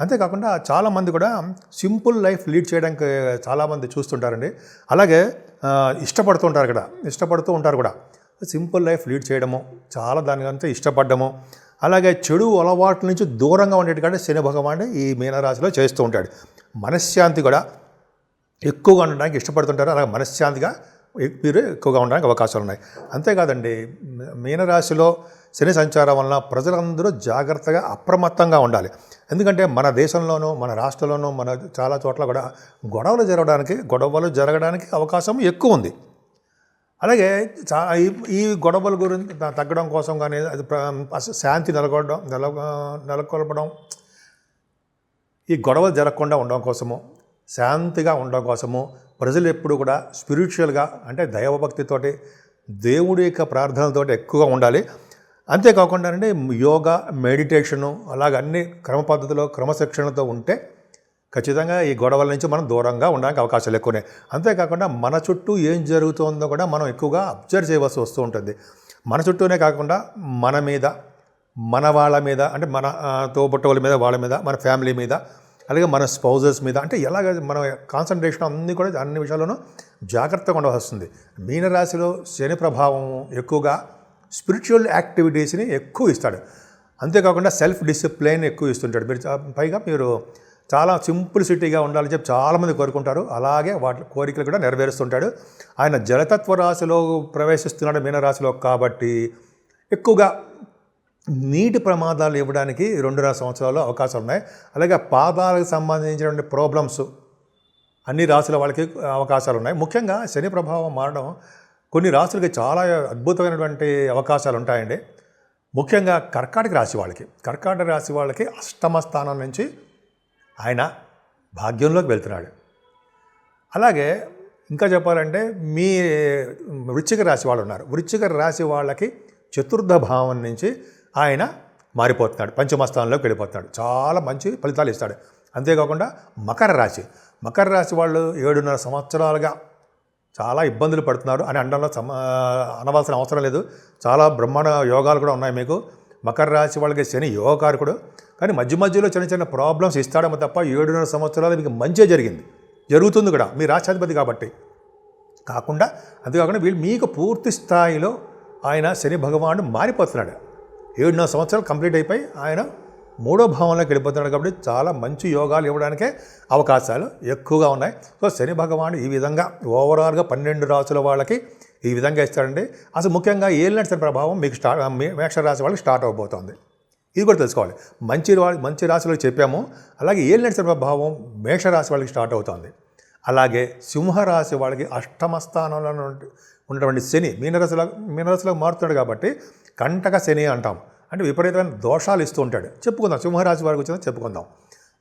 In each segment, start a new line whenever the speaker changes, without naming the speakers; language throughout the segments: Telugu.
అంతేకాకుండా చాలామంది కూడా సింపుల్ లైఫ్ లీడ్ చేయడానికి చాలామంది చూస్తుంటారండి. అలాగే ఇష్టపడుతూ ఉంటారు కూడా ఇష్టపడుతూ ఉంటారు కూడా. సింపుల్ లైఫ్ లీడ్ చేయడము చాలా దానికంతా ఇష్టపడ్డము. అలాగే చెడు అలవాట్ల నుంచి దూరంగా ఉండేట్టుగా శని భగవానుడు ఈ మీనరాశిలో చేస్తూ ఉంటాడు. మనశ్శాంతి కూడా ఎక్కువగా ఉండడానికి ఇష్టపడుతుంటారు. అలాగే మనశ్శాంతిగా మీరు ఎక్కువగా ఉండడానికి అవకాశాలు ఉన్నాయి. అంతేకాదండి మీనరాశిలో శని సంచారం వలన ప్రజలందరూ జాగ్రత్తగా అప్రమత్తంగా ఉండాలి. ఎందుకంటే మన దేశంలోనూ మన రాష్ట్రంలోనూ మన చాలా చోట్ల కూడా గొడవలు జరగడానికి గొడవలు జరగడానికి అవకాశం ఎక్కువ ఉంది. అలాగే చా ఈ ఈ గొడవల గురించి తగ్గడం కోసం కానీ అది ప్ర- శాంతి నెలకొడడం నెల నెలకొల్పడం ఈ గొడవలు జరగకుండా ఉండడం కోసము శాంతిగా ఉండడం కోసము ప్రజలు ఎప్పుడు కూడా స్పిరిచువల్గా అంటే దైవభక్తితోటి దేవుడి యొక్క ప్రార్థనలతోటి ఎక్కువగా ఉండాలి. అంతేకాకుండా అంటే యోగా మెడిటేషను అలాగ అన్ని క్రమ పద్ధతిలో క్రమశిక్షణతో ఉంటే ఖచ్చితంగా ఈ గొడవల నుంచి మనం దూరంగా ఉండడానికి అవకాశాలు ఎక్కువనే. అంతేకాకుండా మన చుట్టూ ఏం జరుగుతుందో కూడా మనం ఎక్కువగా అబ్జర్వ్ చేయవలసి వస్తూ ఉంటుంది. మన చుట్టూనే కాకుండా మన మీద మన వాళ్ళ మీద అంటే మన ఆ, తోబుట్టవుల మీద వాళ్ళ మీద మన ఫ్యామిలీ మీద అలాగే మన స్పౌజెస్ మీద అంటే ఎలాగ మన కాన్సన్ట్రేషన్ అన్నీ కూడా అన్ని విషయాల్లోనూ జాగ్రత్తగా ఉండవలసి వస్తుంది. మీనరాశిలో శని ప్రభావం ఎక్కువగా స్పిరిచువల్ యాక్టివిటీస్ని ఎక్కువ ఇస్తాడు. అంతేకాకుండా సెల్ఫ్ డిసిప్లైన్ ఎక్కువ ఇస్తుంటాడు. మీరు పైగా మీరు చాలా సింప్లిసిటీగా ఉండాలని చెప్పి చాలామంది కోరుకుంటారు. అలాగే వాటి కోరికలు కూడా నెరవేరుస్తుంటాడు. ఆయన జలతత్వ రాశిలో ప్రవేశిస్తున్నాడు మీనరాశిలో కాబట్టి ఎక్కువగా నీటి ప్రమాదాలు ఇవ్వడానికి రెండున్నర సంవత్సరాలు అవకాశాలు ఉన్నాయి. అలాగే పాదాలకు సంబంధించినటువంటి ప్రాబ్లమ్స్ అన్ని రాశుల వాళ్ళకి అవకాశాలు ఉన్నాయి. ముఖ్యంగా శని ప్రభావం మారడం కొన్ని రాశులకి చాలా అద్భుతమైనటువంటి అవకాశాలు ఉంటాయండి ముఖ్యంగా కర్కాటక రాశి వాళ్ళకి. కర్కాటక రాశి వాళ్ళకి అష్టమ స్థానం నుంచి ఆయన భాగ్యంలోకి వెళ్తున్నాడు. అలాగే ఇంకా చెప్పాలంటే మీ వృశ్చిక రాశి వాళ్ళు ఉన్నారు. వృశ్చిక రాశి వాళ్ళకి చతుర్థ భావం నుంచి ఆయన మారిపోతున్నాడు. పంచమస్థానంలోకి వెళ్ళిపోతున్నాడు. చాలా మంచి ఫలితాలు ఇస్తాడు. అంతేకాకుండా మకర రాశి. మకర రాశి వాళ్ళు ఏడున్నర సంవత్సరాలుగా చాలా ఇబ్బందులు పడుతున్నారు అని అనడంలో సమ అనవలసిన అవసరం లేదు. చాలా బ్రహ్మాండ యోగాలు కూడా ఉన్నాయి మీకు. మకర రాశి వాళ్ళకి శని యోగకారకుడు. కానీ మధ్య మధ్యలో చిన్న చిన్న ప్రాబ్లమ్స్ ఇస్తాడేమో తప్ప ఏడున్నర సంవత్సరాలు మీకు మంచిగా జరిగింది. జరుగుతుంది కూడా. మీ రాష్ట్రాధిపతి కాబట్టి. కాకుండా అంతేకాకుండా వీళ్ళు మీకు పూర్తి స్థాయిలో ఆయన శని భగవానుడు మారిపోతున్నాడు. ఏడున్నర సంవత్సరాలు కంప్లీట్ అయిపోయి ఆయన మూడో భావంలోకి వెళ్ళిపోతున్నాడు కాబట్టి చాలా మంచి యోగాలు ఇవ్వడానికే అవకాశాలు ఎక్కువగా ఉన్నాయి. సో శని భగవానుడు ఈ విధంగా ఓవరాల్గా పన్నెండు రాసుల వాళ్ళకి ఈ విధంగా ఇస్తాడండి. అసలు ముఖ్యంగా ఏలినట్టు శని ప్రభావం మీకు స్టార్ట్ మేష రాశి వాళ్ళకి స్టార్ట్ అవబోతోంది. ఇది కూడా తెలుసుకోవాలి. మంచి మంచి రాశిలో చెప్పాము. అలాగే ఏలినట్టు శని ప్రభావం మేషరాశి వాళ్ళకి స్టార్ట్ అవుతుంది. అలాగే సింహరాశి వాళ్ళకి అష్టమ స్థానంలో ఉన్నటువంటి శని మీనరాశిలో మీనరాశిలో మారుతున్నాడు కాబట్టి కంటక శని అంటాం. అంటే విపరీతమైన దోషాలు ఇస్తూ ఉంటాడు. చెప్పుకుందాం. సింహరాశి వారికి వచ్చిందని చెప్పుకుందాం.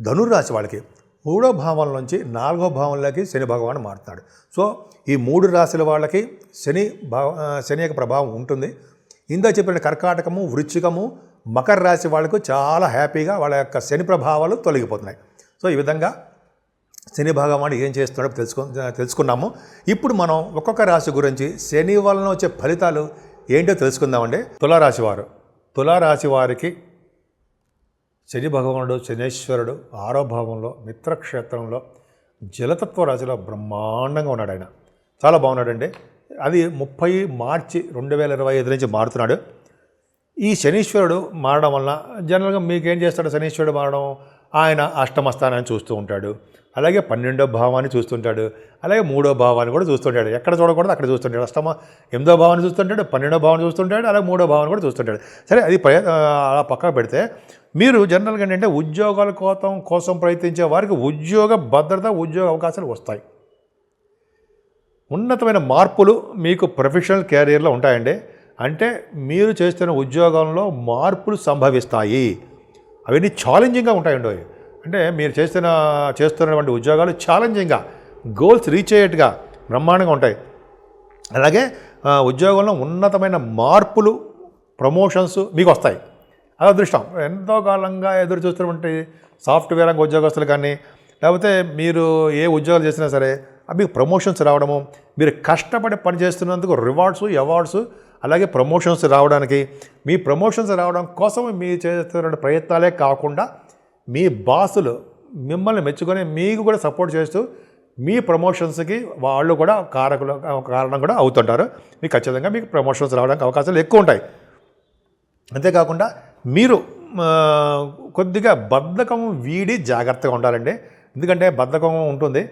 ధనుర్రాశి వాళ్ళకి మూడో భావం నుంచి నాలుగో భావంలోకి శని భగవాన్ మారుతున్నాడు. సో ఈ మూడు రాశుల వాళ్ళకి శని భావ శని యొక్క ప్రభావం ఉంటుంది. ఇందా చెప్పిన కర్కాటకము వృచ్చికము మకర రాశి వాళ్ళకు చాలా హ్యాపీగా వాళ్ళ యొక్క శని ప్రభావాలు తొలగిపోతున్నాయి. సో ఈ విధంగా శని భగవాన్ ఏం చేస్తున్నాడో తెలుసుకు తెలుసుకున్నాము. ఇప్పుడు మనం ఒక్కొక్క రాశి గురించి శని వలన వచ్చే ఫలితాలు ఏంటో తెలుసుకుందామండి. తులారాశి వారు. తులారాశి వారికి శని భగవానుడు శనేశ్వరుడు ఆరో భావంలో మిత్రక్షేత్రంలో జలతత్వ రాశిలో బ్రహ్మాండంగా ఉన్నాడు ఆయన. చాలా బాగున్నాడండి. అది ముప్పై మార్చి రెండు వేల ఇరవై ఐదు నుంచి మారుతున్నాడు. ఈ శనీశ్వరుడు మారడం వలన జనరల్గా మీకేం చేస్తాడు? శనీశ్వరుడు మారడం ఆయన అష్టమ స్థానాన్ని చూస్తూ ఉంటాడు. అలాగే పన్నెండో భావాన్ని చూస్తుంటాడు. అలాగే మూడో భావాన్ని కూడా చూస్తుంటాడు. ఎక్కడ చూడకూడదు అక్కడ చూస్తుంటాడు. అష్టమ ఎనిమిదో భావాన్ని చూస్తుంటాడు పన్నెండో భావాన్ని చూస్తుంటాడు అలాగే మూడో భావాన్ని కూడా చూస్తుంటాడు. సరే అది ప్రయ అలా పక్కన పెడితే మీరు జనరల్గా ఏంటంటే ఉద్యోగాల కోసం కోసం ప్రయత్నించే వారికి ఉద్యోగ భద్రత ఉద్యోగ అవకాశాలు వస్తాయి. ఉన్నతమైన మార్పులు మీకు ప్రొఫెషనల్ కెరీర్లో ఉంటాయండి. అంటే మీరు చేస్తున్న ఉద్యోగంలో మార్పులు సంభవిస్తాయి. అవన్నీ ఛాలెంజింగ్గా ఉంటాయండి. అంటే మీరు చేస్తున్న చేస్తున్నటువంటి ఉద్యోగాలు ఛాలెంజింగ్గా గోల్స్ రీచ్ అయ్యేట్టుగా బ్రహ్మాండంగా ఉంటాయి. అలాగే ఉద్యోగంలో ఉన్నతమైన మార్పులు ప్రమోషన్స్ మీకు వస్తాయి. అది అదృష్టం. ఎంతో కాలంగా ఎదురు చూస్తున్నటువంటి సాఫ్ట్వేర్ రంగ ఉద్యోగస్తులు కానీ లేకపోతే మీరు ఏ ఉద్యోగాలు చేసినా సరే మీకు ప్రమోషన్స్ రావడము మీరు కష్టపడి పని చేస్తున్నందుకు రివార్డ్స్ అవార్డ్స్ అలాగే ప్రమోషన్స్ రావడానికి మీ ప్రమోషన్స్ రావడం కోసం మీరు చేస్తున్న ప్రయత్నాలే కాకుండా మీ బాసులు మిమ్మల్ని మెచ్చుకొని మీకు కూడా సపోర్ట్ చేస్తూ మీ ప్రమోషన్స్కి వాళ్ళు కూడా కారకులు కారణం కూడా అవుతుంటారు. మీకు ఖచ్చితంగా మీకు ప్రమోషన్స్ రావడానికి అవకాశాలు ఎక్కువ ఉంటాయి. అంతేకాకుండా మీరు కొద్దిగా బద్ధకం వీడి జాగ్రత్తగా ఉండాలండి. ఎందుకంటే బద్ధకం ఉంటుంది.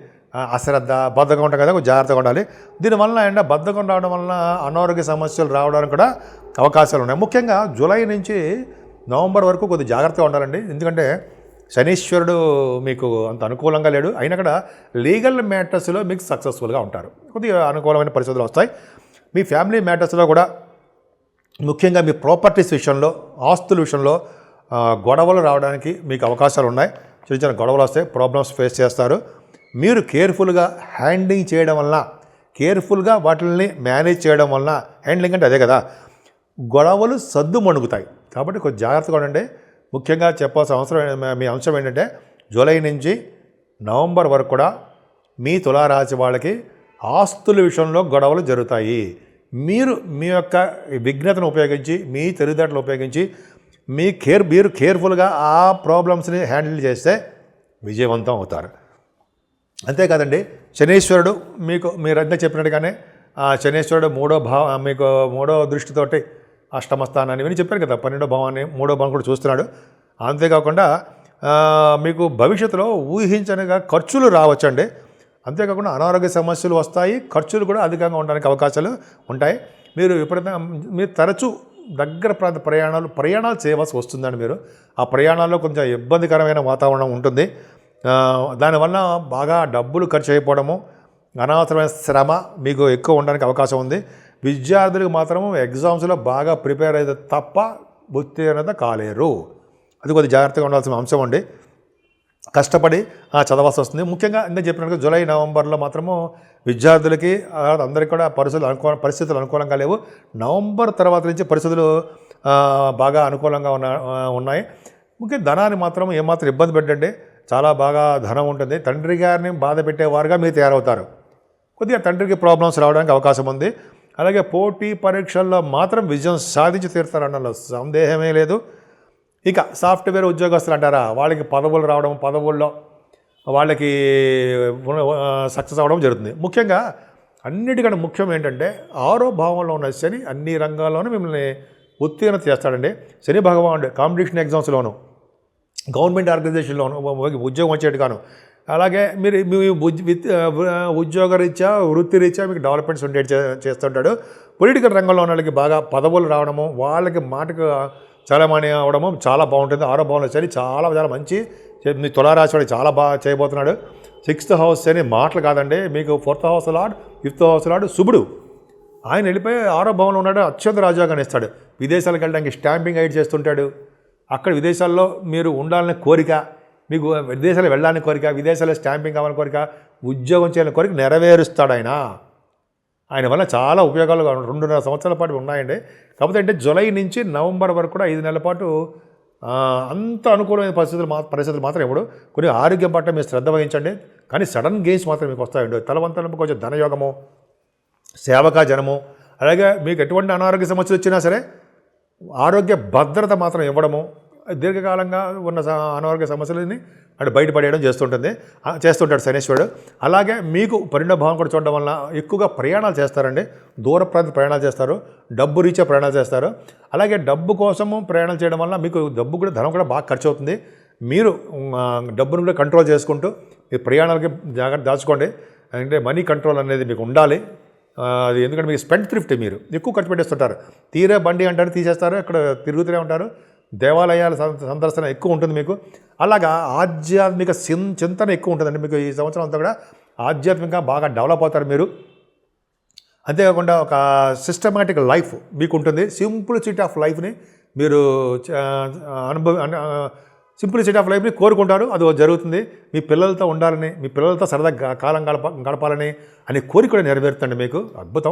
అశ్రద్ధ బద్ధకం ఉంటుంది కదా జాగ్రత్తగా ఉండాలి. దీనివల్ల ఏంటంటే బద్ధకం రావడం వలన అనారోగ్య సమస్యలు రావడానికి కూడా అవకాశాలు ఉన్నాయి. ముఖ్యంగా జూలై నుంచి నవంబర్ వరకు కొద్దిగా జాగ్రత్తగా ఉండాలండి. ఎందుకంటే శనీశ్వరుడు మీకు అంత అనుకూలంగా లేడు. అయినా కూడా లీగల్ మ్యాటర్స్లో మీకు సక్సెస్ఫుల్గా ఉంటారు. కొద్దిగా అనుకూలమైన పరిస్థితులు వస్తాయి. మీ ఫ్యామిలీ మ్యాటర్స్లో కూడా ముఖ్యంగా మీ ప్రాపర్టీస్ విషయంలో ఆస్తుల విషయంలో గొడవలు రావడానికి మీకు అవకాశాలు ఉన్నాయి. చిన్న చిన్న గొడవలు వస్తాయి ప్రాబ్లమ్స్ ఫేస్ చేస్తారు. మీరు కేర్ఫుల్గా హ్యాండింగ్ చేయడం వలన కేర్ఫుల్గా వాటిని మేనేజ్ చేయడం వలన హ్యాండ్లింగ్ అంటే అదే కదా గొడవలు సద్దు మణుగుతాయి. కాబట్టి కొంచెం జాగ్రత్తగా ఉండండి. ముఖ్యంగా చెప్పాల్సిన అవసరం మీ అంశం ఏంటంటే జూలై నుంచి నవంబర్ వరకు కూడా మీ తులారాశి వాళ్ళకి ఆస్తుల విషయంలో గొడవలు జరుగుతాయి. మీరు మీ యొక్క విఘ్నతను ఉపయోగించి మీ తెలివితేటలు ఉపయోగించి మీ కేర్ మీరు కేర్ఫుల్గా ఆ ప్రాబ్లమ్స్ని హ్యాండిల్ చేస్తే విజయవంతం అవుతారు. అంతేకాదండి శనీశ్వరుడు మీకు మీరంతా చెప్పినట్టుగానే ఆ శనీశ్వరుడు మూడో భావ మీకు మూడో దృష్టితోటి అష్టమ స్థానాన్ని ఇవన్నీ చెప్పారు కదా పన్నెండో భావాన్ని మూడో భావం కూడా చూస్తున్నాడు. అంతేకాకుండా మీకు భవిష్యత్తులో ఊహించనిగా ఖర్చులు రావచ్చండి. అంతేకాకుండా అనారోగ్య సమస్యలు వస్తాయి ఖర్చులు కూడా అధికంగా ఉండడానికి అవకాశాలు ఉంటాయి. మీరు విపరీతంగా మీరు తరచూ దగ్గర ప్రాంత ప్రయాణాలు ప్రయాణాలు చేయవలసి వస్తుందండి మీరు. ఆ ప్రయాణాల్లో కొంచెం ఇబ్బందికరమైన వాతావరణం ఉంటుంది. దానివల్ల బాగా డబ్బులు ఖర్చు అయిపోవడము అనవసరమైన శ్రమ మీకు ఎక్కువ ఉండడానికి అవకాశం ఉంది. విద్యార్థులకు మాత్రం ఎగ్జామ్స్లో బాగా ప్రిపేర్ అయితే తప్ప ఉత్తీర్ణత కాలేరు. అది కొద్దిగా జాగ్రత్తగా ఉండాల్సిన అంశం అండి. కష్టపడి చదవాల్సి వస్తుంది. ముఖ్యంగా ఇందాక చెప్పినట్టుగా జూలై నవంబర్లో మాత్రము విద్యార్థులకి అందరికీ కూడా పరిస్థితులు అనుకూల పరిస్థితులు అనుకూలంగా లేవు. నవంబర్ తర్వాత నుంచి పరిస్థితులు బాగా అనుకూలంగా ఉన్న ఉన్నాయి. ముఖ్యంగా ధనాన్ని మాత్రం ఏమాత్రం ఇబ్బంది పెట్టండి. చాలా బాగా ధనం ఉంటుంది. తండ్రి గారిని బాధ పెట్టేవారుగా మీరు తయారవుతారు. కొద్దిగా తండ్రికి ప్రాబ్లమ్స్ రావడానికి అవకాశం ఉంది. అలాగే పోటీ పరీక్షల్లో మాత్రం విజయం సాధించి తీరుతారన్న సందేహమే లేదు. ఇక సాఫ్ట్వేర్ ఉద్యోగస్తులు అంటారా? వాళ్ళకి పదవులు రావడం పదవుల్లో వాళ్ళకి సక్సెస్ అవ్వడం జరుగుతుంది. ముఖ్యంగా అన్నిటికంటే ముఖ్యం ఏంటంటే ఆరో భావంలో ఉన్న శని అన్ని రంగాల్లోనూ మిమ్మల్ని ఉత్తీర్ణత చేస్తాడండి. శని భగవానుడు కాంపిటీషన్ ఎగ్జామ్స్లోను గవర్నమెంట్ ఆర్గనైజేషన్లోను ఉద్యోగం వచ్చేట్టుగాను అలాగే మీరు మీ ఉద్- విత్- ఉద్యోగ రీత్యా వృత్తి రీత్యా మీకు డెవలప్మెంట్స్ ఉండే చేస్తుంటాడు. పొలిటికల్ రంగంలో ఉన్న వాళ్ళకి బాగా పదవులు రావడము వాళ్ళకి మాటకు చలమణి అవడము చాలా బాగుంటుంది. ఆరో భావంలో సరే చాలా చాలా మంచి మీ తులారాశి వాడు చాలా బాగా చేయబోతున్నాడు. సిక్స్త్ హౌస్ అని మాటలు కాదండి. మీకు fourth house lord fifth house lord శుభుడు ఆయన వెళ్ళిపోయి ఆరో భవన్లో ఉన్నాడు అత్యంత రాజాగానే ఇస్తాడు విదేశాలకు వెళ్ళడానికి స్టాంపింగ్ ఐడ్ చేస్తుంటాడు. అక్కడ విదేశాల్లో మీరు ఉండాలనే కోరిక మీకు విదేశాలు వెళ్ళాలని కోరిక విదేశాల్లో స్టాంపింగ్ కావాలని కోరిక ఉద్యోగం చేయాలని కోరిక నెరవేరుస్తాడు ఆయన. ఆయన వల్ల చాలా ఉపయోగాలు రెండున్నర సంవత్సరాల పాటు ఉన్నాయండి. కాకపోతే అంటే జూలై నుంచి నవంబర్ వరకు కూడా ఐదు నెలల పాటు అంత అనుకూలమైన పరిస్థితులు మా పరిస్థితులు మాత్రం ఇప్పుడు కొన్ని ఆరోగ్యం పట్ల మీరు శ్రద్ధ వహించండి. కానీ సడన్ గెయిన్స్ మాత్రం మీకు వస్తాయండి. తలవంతలకు కొంచెం ధనయోగము సేవకా జనము అలాగే మీకు ఎటువంటి అనారోగ్య సమస్యలు వచ్చినా సరే ఆరోగ్య భద్రత మాత్రం ఇవ్వడము దీర్ఘకాలంగా ఉన్న స- అనారోగ్య సమస్యలని అటు బయటపడేయడం చేస్తుంటుంది. చేస్తుంటాడు శనేశ్వరుడు. అలాగే మీకు పరిణభావం కూడా చూడడం వలన ఎక్కువగా ప్రయాణాలు చేస్తారండి. దూర ప్రాంత ప్రయాణాలు చేస్తారు. డబ్బు రీచే ప్రయాణాలు చేస్తారు. అలాగే డబ్బు కోసము ప్రయాణాలు చేయడం వల్ల మీకు డబ్బు కూడా ధనం కూడా బాగా ఖర్చు అవుతుంది మీరు డబ్బును కూడా కంట్రోల్ చేసుకుంటూ మీ ప్రయాణాలకి జాగ్రత్త దాచుకోండి. అంటే మనీ కంట్రోల్ అనేది మీకు ఉండాలి. అది ఎందుకంటే మీకు స్పెండ్ థ్రిఫ్ట్ మీరు. ఎక్కువ ఖర్చు పెట్టేస్తుంటారు. తీరే బండి అంటారు తీసేస్తారు. అక్కడ తిరుగుతూనే ఉంటారు. దేవాలయాల సందర్శన ఎక్కువ ఉంటుంది మీకు. అలాగా ఆధ్యాత్మిక చిన్ చింతన ఎక్కువ ఉంటుందండి మీకు ఈ సంవత్సరం అంతా కూడా. ఆధ్యాత్మికంగా బాగా డెవలప్ అవుతారు మీరు. అంతేకాకుండా ఒక సిస్టమాటిక్ లైఫ్ మీకు ఉంటుంది సింప్లిసిటీ ఆఫ్ లైఫ్ని మీరు చ- అనుభవ సింప్లిసిటీ ఆఫ్ లైఫ్ని కోరుకుంటారు. అది జరుగుతుంది. మీ పిల్లలతో ఉండాలని మీ పిల్లలతో సరదాగా కాలం గడప గడపాలని అనే కోరిక కూడా నెరవేరుతుంది మీకు. అద్భుతం.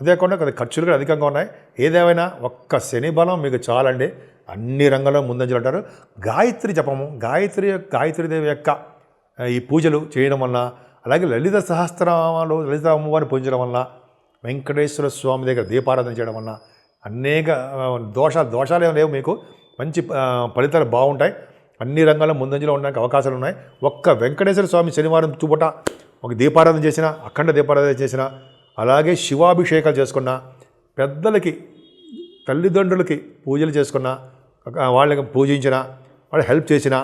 అంతేకాకుండా కొన్ని ఖర్చులు కూడా అధికంగా ఉన్నాయి. ఏదేమైనా ఒక్క శని బలం మీకు చాలండి. అన్ని రంగాల్లో ముందంజలు అంటారు. గాయత్రి జపము గాయత్రి గాయత్రీదేవి యొక్క ఈ పూజలు చేయడం వల్ల అలాగే లలిత సహస్రనామాలు లలిత అమ్మవారిని పూజించడం వలన వెంకటేశ్వర స్వామి దగ్గర దీపారాధన చేయడం వల్ల అనేక దోషాలు దోషాలు ఏమి లేవు మీకు. మంచి ఫలితాలు బాగుంటాయి. అన్ని రంగాల్లో ముందంజలో ఉండడానికి అవకాశాలు ఉన్నాయి. ఒక్క వెంకటేశ్వర స్వామి శనివారం చూపట ఒక దీపారాధన చేసిన అఖండ దీపారాధన చేసిన అలాగే శివాభిషేకాలు చేసుకున్న పెద్దలకి తల్లిదండ్రులకి పూజలు చేసుకున్న వాళ్ళకి పూజించిన వాళ్ళు హెల్ప్ చేసిన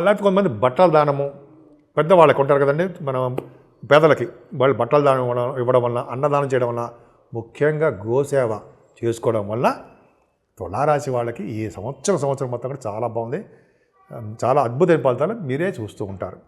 లేకపోతే కొంతమంది బట్టల దానము పెద్దవాళ్ళకి ఉంటారు కదండి మనం పేదలకి వాళ్ళు బట్టల దానం ఇవ్వడం వలన వల్ల అన్నదానం చేయడం వలన ముఖ్యంగా గోసేవ చేసుకోవడం వల్ల తులారాశి వాళ్ళకి ఈ సంవత్సరం సంవత్సరం మొత్తం కూడా చాలా బాగుంది. చాలా అద్భుతమైన ఫలితాలు మీరే చూస్తూ ఉంటారు.